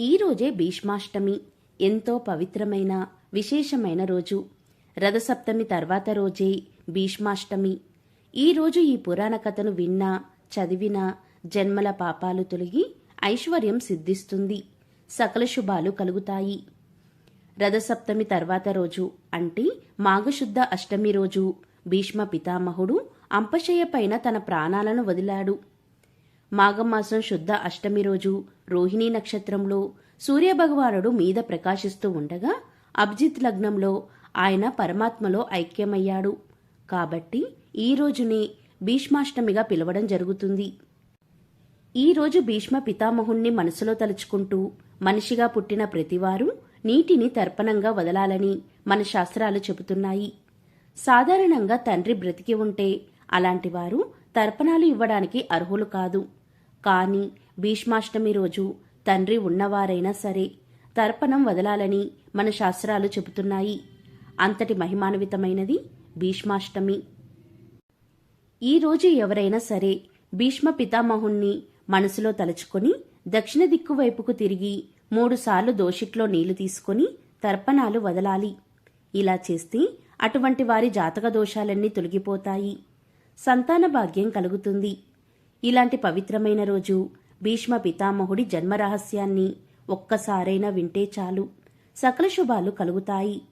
ఈరోజే భీష్మాష్టమి. ఎంతో పవిత్రమైన విశేషమైన రోజు. రథసప్తమి తర్వాత రోజే భీష్మాష్టమి. ఈరోజు ఈ పురాణ కథను విన్నా చదివినా జన్మల పాపాలు తొలగి ఐశ్వర్యం సిద్ధిస్తుంది. సకల శుభాలు కలుగుతాయి. రథసప్తమి తర్వాత రోజు అంటే మాఘశుద్ధ అష్టమి రోజు. భీష్మ పితామహుడు అంపశయ్య పైన తన ప్రాణాలను వదిలాడు. మాఘమాసం శుద్ధ అష్టమి రోజు రోహిణీ నక్షత్రంలో సూర్యభగవానుడు మీద ప్రకాశిస్తూ ఉండగా అభిజిత్ లగ్నంలో ఆయన పరమాత్మలో ఐక్యమయ్యాడు. కాబట్టి ఈ రోజుని భీష్మాష్టమిగా పిలవడం జరుగుతుంది. ఈ రోజు భీష్మ పితామహుణ్ణి మనసులో తలుచుకుంటూ మనిషిగా పుట్టిన ప్రతివారు నీటిని తర్పణంగా వదలాలని మన శాస్త్రాలు చెబుతున్నాయి. సాధారణంగా తండ్రి బ్రతికి ఉంటే అలాంటివారు తర్పణాలు ఇవ్వడానికి అర్హులు కాదు. కానీ భీష్మాష్టమి రోజు తండ్రి ఉన్నవారైనా సరే తర్పణం వదలాలని మన శాస్త్రాలు చెబుతున్నాయి. అంతటి మహిమాన్వితమైనది భీష్మాష్టమి. ఈ రోజు ఎవరైనా సరే భీష్మ పితామహుణ్ణి మనసులో తలుచుకొని దక్షిణ దిక్కు వైపుకు తిరిగి మూడుసార్లు దోషిట్లో నీళ్ళు తీసుకొని తర్పణాలు వదలాలి. ఇలా చేస్తే అటువంటి వారి జాతక దోషాలన్నీ తొలగిపోతాయి. సంతాన భాగ్యం కలుగుతుంది. ఇలాంటి పవిత్రమైన రోజు భీష్మ పితామహుడి జన్మరహస్యాన్ని ఒక్కసారైనా వింటే చాలు. సకల శుభాలు కలుగుతాయి.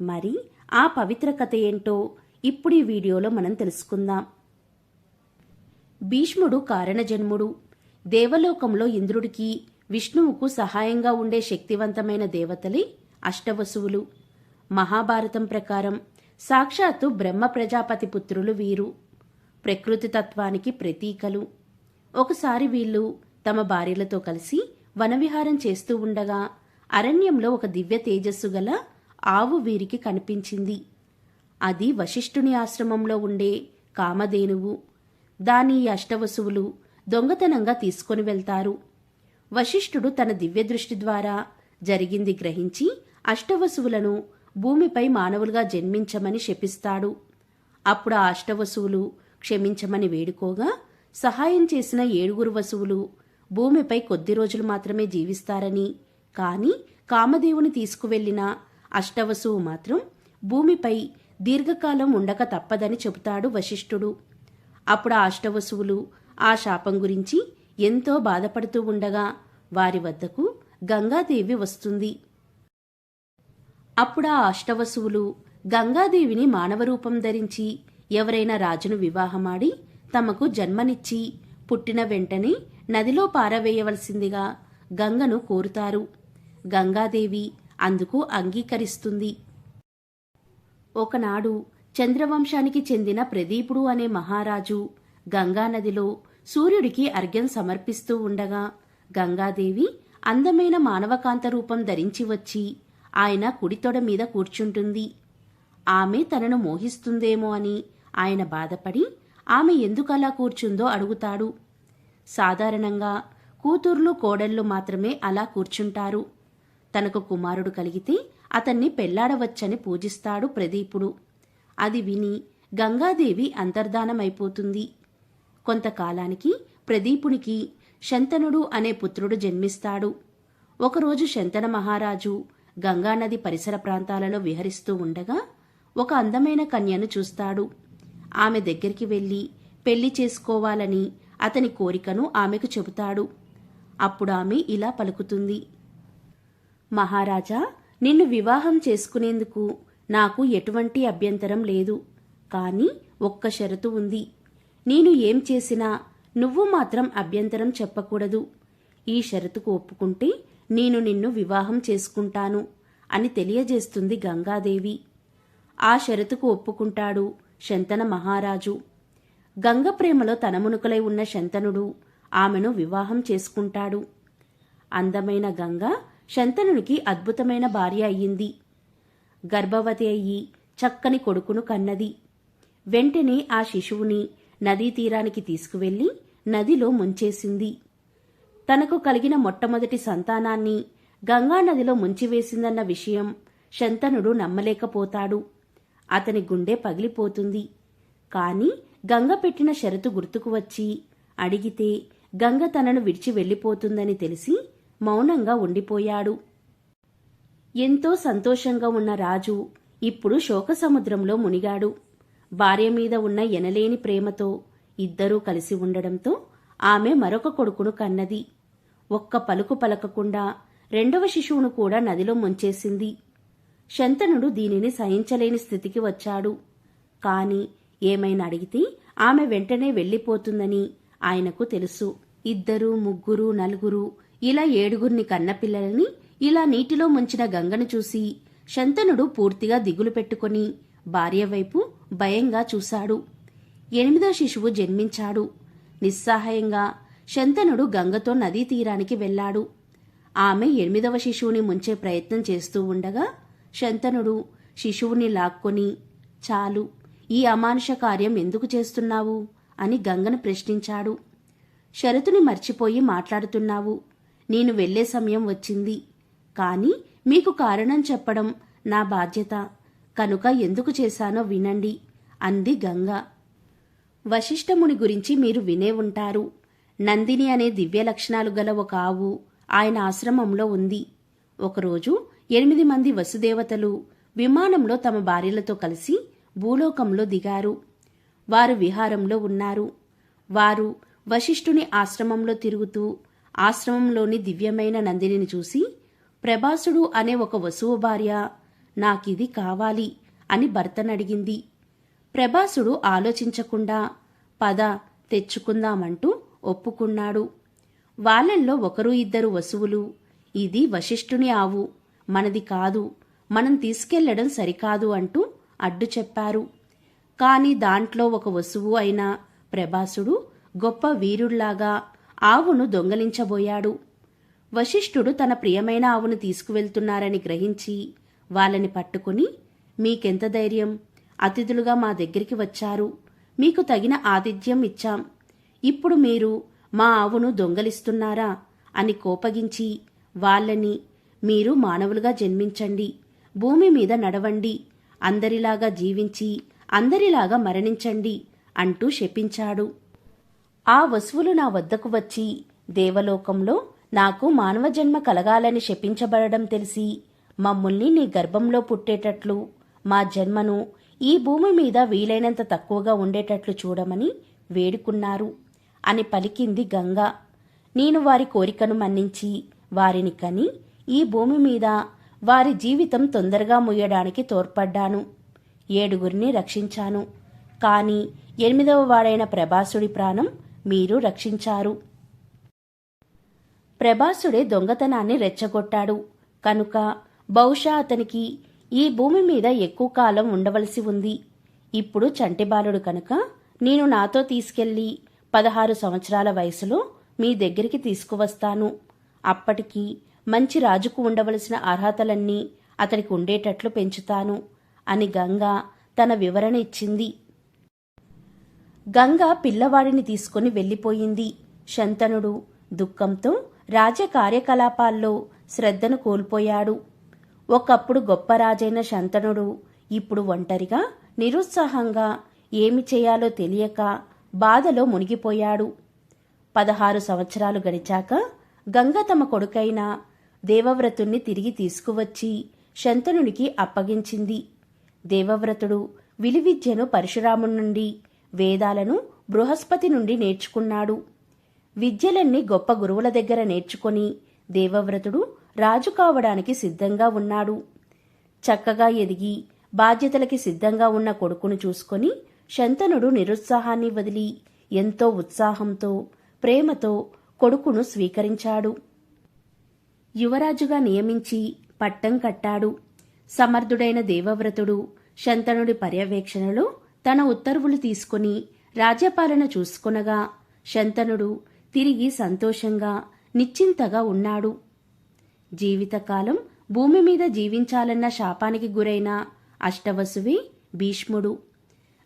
మరి ఆ పవిత్ర కథ ఏంటో ఇప్పుడు ఈ వీడియోలో మనం తెలుసుకుందాం. భీష్ముడు కారణజన్ముడు. దేవలోకంలో ఇంద్రుడికి విష్ణువుకు సహాయంగా ఉండే శక్తివంతమైన దేవతలే అష్టవసువులు. మహాభారతం ప్రకారం సాక్షాత్తు బ్రహ్మ ప్రజాపతి పుత్రులు వీరు. ప్రకృతి తత్వానికి ప్రతీకలు. ఒకసారి వీళ్ళు తమ భార్యలతో కలిసి వనవిహారం చేస్తూ ఉండగా అరణ్యంలో ఒక దివ్య తేజస్సు గల ఆవు వీరికి కనిపించింది. అది వశిష్ఠుని ఆశ్రమంలో ఉండే కామధేనువు. దాని అష్టవసువులు దొంగతనంగా తీసుకొని వెళ్తారు. వశిష్ఠుడు తన దివ్య దృష్టి ద్వారా జరిగింది గ్రహించి అష్టవసువులను భూమిపై మానవులుగా జన్మించమని శపిస్తాడు. అప్పుడు ఆ అష్టవసువులు క్షమించమని వేడుకోగా సహాయం చేసిన ఏడుగురు వసువులు భూమిపై కొద్ది రోజులు మాత్రమే జీవిస్తారని కాని కామదేవుని తీసుకువెళ్ళిన అష్టవసువు మాత్రం భూమిపై దీర్ఘకాలం ఉండక తప్పదని చెబుతాడు వశిష్ఠుడు. అప్పుడు ఆ అష్టవసువులు ఆ శాపం గురించి ఎంతో బాధపడుతూ ఉండగా వారి వద్దకు గంగాదేవి వస్తుంది. అప్పుడు ఆ అష్టవసువులు గంగాదేవిని మానవ రూపం ధరించి ఎవరైనా రాజును వివాహమాడి తమకు జన్మనిచ్చి పుట్టిన వెంటనే నదిలో పారవేయవలసిందిగా గంగను కోరుతారు. గంగాదేవి అందుకు అంగీకరిస్తుంది. ఒకనాడు చంద్రవంశానికి చెందిన ప్రదీపుడు అనే మహారాజు గంగానదిలో సూర్యుడికి అర్ఘ్యం సమర్పిస్తూ ఉండగా గంగాదేవి అందమైన మానవకాంత రూపం ధరించి వచ్చి ఆయన కుడితొడ మీద కూర్చుంటుంది. ఆమె తనను మోహిస్తుందేమో అని ఆయన బాధపడి ఆమె ఎందుకలా కూర్చుందో అడుగుతాడు. సాధారణంగా కూతుర్లు కోడళ్ళు మాత్రమే అలా కూర్చుంటారు. తనకు కుమారుడు కలిగితే అతన్ని పెళ్ళాడవచ్చని పూజిస్తాడు ప్రదీపుడు. అది విని గంగాదేవి అంతర్ధానమైపోతుంది. కొంతకాలానికి ప్రదీపునికి శంతనుడు అనే పుత్రుడు జన్మిస్తాడు. ఒకరోజు శంతన మహారాజు గంగానది పరిసర ప్రాంతాలలో విహరిస్తూ ఉండగా ఒక అందమైన కన్యను చూస్తాడు. ఆమె దగ్గరికి వెళ్ళి పెళ్ళి చేసుకోవాలని అతని కోరికను ఆమెకు చెబుతాడు. అప్పుడు ఆమె ఇలా పలుకుతుంది. మహారాజా నిన్ను వివాహం చేసుకునేందుకు నాకు ఎటువంటి అభ్యంతరం లేదు. కానీ ఒక్క షరతు ఉంది. నేను ఏం చేసినా నువ్వు మాత్రం అభ్యంతరం చెప్పకూడదు. ఈ షరతుకు ఒప్పుకుంటే నేను నిన్ను వివాహం చేసుకుంటాను అని తెలియజేస్తుంది గంగాదేవి. ఆ షరతుకు ఒప్పుకుంటాడు. శంతన మహారాజు. గంగ ప్రేమలో తనమునుకలై ఉన్న శంతనుడు ఆమెను వివాహం చేసుకుంటాడు. అందమైన గంగ శంతనునికి అద్భుతమైన భార్య అయ్యింది. గర్భవతి అయ్యి చక్కని కొడుకును కన్నది. వెంటనే ఆ శిశువుని నదీ తీరానికి తీసుకువెళ్ళి నదిలో ముంచేసింది. తనకు కలిగిన మొట్టమొదటి సంతానాన్ని గంగానదిలో ముంచివేసిందన్న విషయం శంతనుడు నమ్మలేకపోతాడు. అతని గుండె పగిలిపోతుంది. కాని గంగ పెట్టిన షరతు గుర్తుకు వచ్చి అడిగితే గంగ తనను విడిచి వెళ్ళిపోతుందని తెలిసి మౌనంగా ఉండిపోయాడు. ఎంతో సంతోషంగా ఉన్న రాజు ఇప్పుడు శోకసముద్రంలో మునిగాడు. భార్య మీద ఉన్న ఎనలేని ప్రేమతో ఇద్దరూ కలిసి ఉండడంతో ఆమె మరొక కొడుకును కన్నది. ఒక్క పలుకు పలకకుండా రెండవ శిశువును కూడా నదిలో ముంచేసింది. శంతనుడు దీనిని సహించలేని స్థితికి వచ్చాడు. కాని ఏమైనా అడిగితే ఆమె వెంటనే వెళ్ళిపోతుందని ఆయనకు తెలుసు. ఇద్దరు ముగ్గురు నలుగురు ఇలా ఏడుగురిని కన్నపిల్లలని ఇలా నీటిలో ముంచిన గంగను చూసి శంతనుడు పూర్తిగా దిగులు పెట్టుకొని భార్య వైపు భయంగా చూశాడు. ఎనిమిదో శిశువు జన్మించాడు. నిస్సహాయంగా శంతనుడు గంగతో నదీ తీరానికి వెళ్ళాడు. ఆమె ఎనిమిదవ శిశువుని ముంచే ప్రయత్నం చేస్తూ ఉండగా శంతనుడు శిశువుని లాక్కొని చాలు ఈ అమానుష కార్యం ఎందుకు చేస్తున్నావు? అని గంగను ప్రశ్నించాడు. షరతుని మర్చిపోయి మాట్లాడుతున్నావు. నేను వెళ్ళే సమయం వచ్చింది. కాని మీకు కారణం చెప్పడం నా బాధ్యత. కనుక ఎందుకు చేశానో వినండి అంది గంగ. వశిష్ఠముని గురించి మీరు వినే ఉంటారు. నందిని అనే దివ్య లక్షణాలు గల ఒక ఆవు ఆయన ఆశ్రమంలో ఉంది. ఒకరోజు ఎనిమిది మంది వసుదేవతలు విమానంలో తమ భార్యలతో కలిసి భూలోకంలో దిగారు. వారు విహారంలో ఉన్నారు. వారు వశిష్ఠుని ఆశ్రమంలో తిరుగుతూ ఆశ్రమంలోని దివ్యమైన నందినిని చూసి ప్రభాసుడు అనే ఒక వసువు భార్య నాకిది కావాలి అని భర్తనడిగింది. ప్రభాసుడు ఆలోచించకుండా పద తెచ్చుకుందామంటూ ఒప్పుకున్నాడు. వాళ్ళల్లో ఒకరు ఇద్దరు వసువులు. ఇది వశిష్ఠుని ఆవు. మనది కాదు. మనం తీసుకెళ్ళడం సరికాదు అంటూ అడ్డు చెప్పారు. కాని దాంట్లో ఒక వసువు అయిన ప్రభాసుడు గొప్ప వీరుళ్ళాగా ఆవును దొంగలించబోయాడు. వశిష్ఠుడు తన ప్రియమైన ఆవును తీసుకువెళ్తున్నారని గ్రహించి వాళ్ళని పట్టుకుని మీకెంత ధైర్యం? అతిథులుగా మా దగ్గరికి వచ్చారు. మీకు తగిన ఆతిథ్యం ఇచ్చాం. ఇప్పుడు మీరు మా ఆవును దొంగలిస్తున్నారా? అని కోపగించి వాళ్ళని మీరు మానవులుగా జన్మించండి. భూమి మీద నడవండి. అందరిలాగా జీవించి అందరిలాగా మరణించండి అంటూ శపించాడు. ఆ వసువులు నా వద్దకు వచ్చి దేవలోకంలో నాకు మానవ జన్మ కలగాలని శపించబడడం తెలిసి మమ్మల్ని నీ గర్భంలో పుట్టేటట్లు మా జన్మను ఈ భూమి మీద వీలైనంత తక్కువగా ఉండేటట్లు చూడమని వేడుకున్నారు. అని పలికింది గంగ. నేను వారి కోరికను మన్నించి వారిని కని ఈ భూమి మీద వారి జీవితం తొందరగా ముయ్యడానికి తోడ్పడ్డాను. ఏడుగురిని రక్షించాను. కాని ఎనిమిదవ వాడైన ప్రభాసుడి ప్రాణం మీరు రక్షించారు. ప్రభాసుడే దొంగతనాన్ని రెచ్చగొట్టాడు. కనుక బహుశా అతనికి ఈ భూమి మీద ఎక్కువ కాలం ఉండవలసి ఉంది. ఇప్పుడు చంటిబాలుడు కనుక నేను నాతో తీసుకెళ్ళి పదహారు సంవత్సరాల వయసులో మీ దగ్గరికి తీసుకువస్తాను. అప్పటికి మంచి రాజుకు ఉండవలసిన అర్హతలన్నీ అతడికి ఉండేటట్లు పెంచుతాను అని గంగ తన వివరణ ఇచ్చింది. గంగ పిల్లవాడిని తీసుకుని వెళ్ళిపోయింది. శంతనుడు దుఃఖంతో రాజ్య కార్యకలాపాల్లో శ్రద్ధను కోల్పోయాడు. ఒకప్పుడు గొప్ప రాజైన శంతనుడు ఇప్పుడు ఒంటరిగా నిరుత్సాహంగా ఏమి చేయాలో తెలియక బాధలో మునిగిపోయాడు. పదహారు సంవత్సరాలు గడిచాక గంగ తమ కొడుకైన దేవవ్రతుణ్ణి తిరిగి తీసుకువచ్చి శంతనునికి అప్పగించింది. దేవవ్రతుడు విలువిద్యను పరశురాముడి నుండి వేదాలను బృహస్పతి నుండి నేర్చుకున్నాడు. విద్యలన్నీ గొప్ప గురువుల దగ్గర నేర్చుకొని దేవవ్రతుడు రాజు కావడానికి సిద్ధంగా ఉన్నాడు. చక్కగా ఎదిగి బాధ్యతలకి సిద్ధంగా ఉన్న కొడుకును చూసుకొని శంతనుడు నిరుత్సాహాన్ని వదిలి ఎంతో ఉత్సాహంతో ప్రేమతో కొడుకును స్వీకరించాడు. యువరాజుగా నియమించి పట్టం కట్టాడు. సమర్థుడైన దేవవ్రతుడు శంతనుడి పర్యవేక్షణలో తన ఉత్తర్వులు తీసుకుని రాజ్యపాలన చూసుకొనగా శంతనుడు తిరిగి సంతోషంగా నిశ్చింతగా ఉన్నాడు. జీవితకాలం భూమి మీద జీవించాలన్న శాపానికి గురైన అష్టవసువి భీష్ముడు.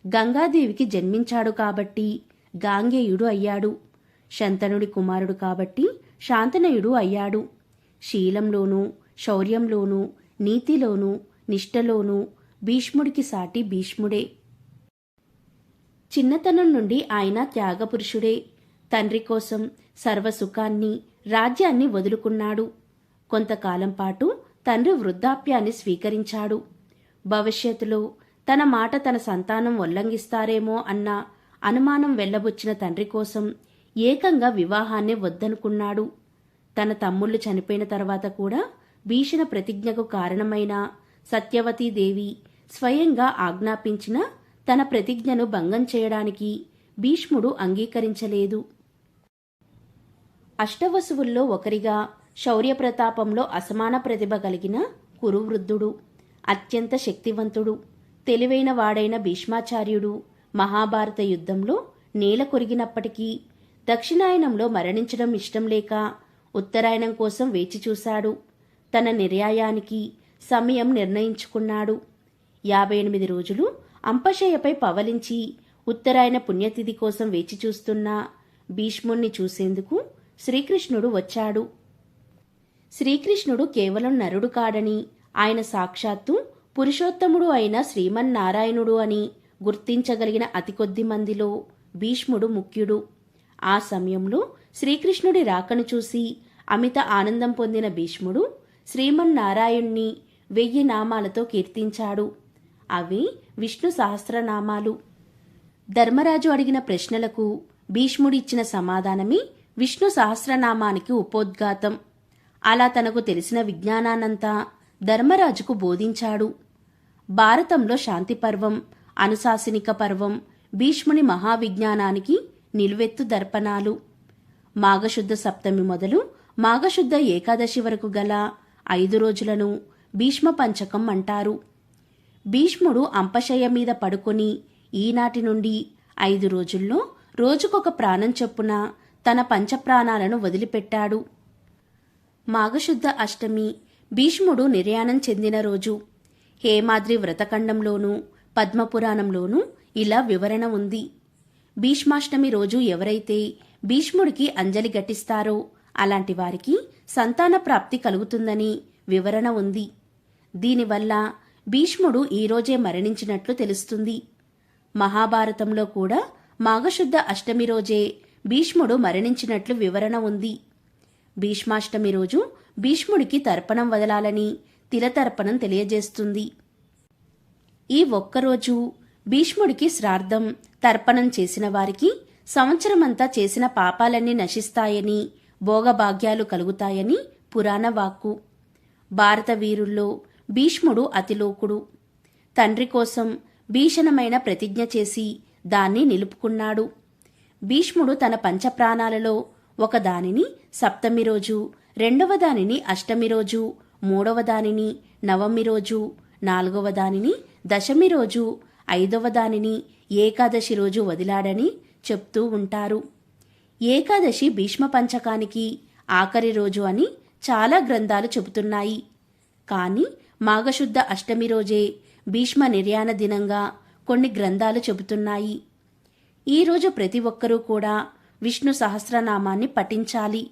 గంగాదేవికి జన్మించాడు కాబట్టి గాంగేయుడు అయ్యాడు. శంతనుడి కుమారుడు కాబట్టి శాంతనయుడు అయ్యాడు. శీలంలోనూ శౌర్యంలోనూ నీతిలోనూ నిష్టలోనూ భీష్ముడికి సాటి భీష్ముడే. చిన్నతనం నుండి ఆయన త్యాగపురుషుడే. తండ్రి కోసం సర్వసుఖాన్ని రాజ్యాన్ని వదులుకున్నాడు. కొంతకాలం పాటు తండ్రి వృద్ధాప్యాన్ని స్వీకరించాడు. భవిష్యత్తులో తన మాట తన సంతానం ఉల్లంఘిస్తారేమో అన్న అనుమానం వెళ్ళబుచ్చిన తండ్రి కోసం ఏకంగా వివాహాన్ని వద్దనుకున్నాడు. తన తమ్ముళ్ళు చనిపోయిన తర్వాత కూడా భీషణ ప్రతిజ్ఞకు కారణమైన సత్యవతీదేవి స్వయంగా ఆజ్ఞాపించిన తన ప్రతిజ్ఞను భంగం చేయడానికి భీష్ముడు అంగీకరించలేదు. అష్టవసువుల్లో ఒకరిగా శౌర్యప్రతాపంలో అసమాన ప్రతిభ కలిగిన కురువృద్ధుడు అత్యంత శక్తివంతుడు తెలివైన వాడైన భీష్మాచార్యుడు మహాభారత యుద్ధంలో నేల కొరిగినప్పటికీ దక్షిణాయనంలో మరణించడం ఇష్టం లేక ఉత్తరాయణం కోసం వేచి చూశాడు. తన నిర్యాయానికి సమయం నిర్ణయించుకున్నాడు. యాభై ఎనిమిది రోజులు అంపశయ్యపై పవలించి ఉత్తరాయణ పుణ్యతిథి కోసం వేచి చూస్తున్న భీష్ముణ్ణి చూసేందుకు శ్రీకృష్ణుడు వచ్చాడు. శ్రీకృష్ణుడు కేవలం నరుడు కాడని ఆయన సాక్షాత్తు పురుషోత్తముడు అయిన శ్రీమన్నారాయణుడు అని గుర్తించగలిగిన అతి కొద్ది మందిలో భీష్ముడు ముఖ్యుడు. ఆ సమయంలో శ్రీకృష్ణుడి రాకను చూసి అమిత ఆనందం పొందిన భీష్ముడు శ్రీమన్నారాయణ్ణి వెయ్యి నామాలతో కీర్తించాడు. అవి విష్ణు సహస్రనామాలు. ధర్మరాజు అడిగిన ప్రశ్నలకు భీష్ముడిచ్చిన సమాధానమే విష్ణు సహస్రనామానికి ఉపోద్ఘాతం. అలా తనకు తెలిసిన విజ్ఞానాన్నంతా ధర్మరాజుకు బోధించాడు. భారతంలో శాంతి పర్వం అనుశాసనిక పర్వం భీష్ముని మహావిజ్ఞానానికి నిలువెత్తు దర్పణాలు. మాఘశుద్ధ సప్తమి మొదలు మాఘశుద్ధ ఏకాదశి వరకు గల ఐదు రోజులను భీష్మ పంచకం అంటారు. భీష్ముడు అంపశయ మీద పడుకొని ఈనాటి నుండి ఐదు రోజుల్లో రోజుకొక ప్రాణం చొప్పున తన పంచప్రాణాలను వదిలిపెట్టాడు. మాఘశుద్ధ అష్టమి భీష్ముడు నిర్యాణం చెందిన రోజు. హేమాద్రి వ్రతఖండంలోనూ పద్మపురాణంలోనూ ఇలా వివరణ ఉంది. భీష్మాష్టమి రోజు ఎవరైతే భీష్ముడికి అంజలి ఘటిస్తారో అలాంటి వారికి సంతాన ప్రాప్తి కలుగుతుందని వివరణ ఉంది. దీనివల్ల భీష్ముడు ఈరోజే మరణించినట్లు తెలుస్తుంది. మహాభారతంలో కూడా మాఘశుద్ధ అష్టమి రోజే భీష్ముడు మరణించినట్లు వివరణ ఉంది. భీష్మాష్టమి రోజు భీష్ముడికి తర్పణం వదలాలని తిలతర్పణం తెలియజేస్తుంది. ఈ ఒక్కరోజు భీష్ముడికి శ్రార్థం తర్పణం చేసిన వారికి సంవత్సరమంతా చేసిన పాపాలన్నీ నశిస్తాయని భోగభాగ్యాలు కలుగుతాయని పురాణ వాక్కు భారత వీరుల్లో భీష్ముడు అతిలోకుడు. తండ్రి కోసం భీషణమైన ప్రతిజ్ఞ చేసి దాన్ని నిలుపుకున్నాడు. భీష్ముడు తన పంచప్రాణాలలో ఒక దానిని సప్తమి రోజు రెండవ దానిని అష్టమి రోజు మూడవ దానిని నవమి రోజు నాలుగవ దానిని దశమి రోజు ఐదవ దానిని ఏకాదశి రోజు వదిలాడని చెప్తూ ఉంటారు. ఏకాదశి భీష్మ పంచకానికి ఆఖరి రోజు అని చాలా గ్రంథాలు చెబుతున్నాయి. కానీ మాఘశుద్ధ అష్టమి రోజే భీష్మ నిర్యాణ దినంగా కొన్ని గ్రంథాలు చెబుతున్నాయి. ఈరోజు ప్రతి ఒక్కరూ కూడా విష్ణు సహస్రనామాన్ని పఠించాలి.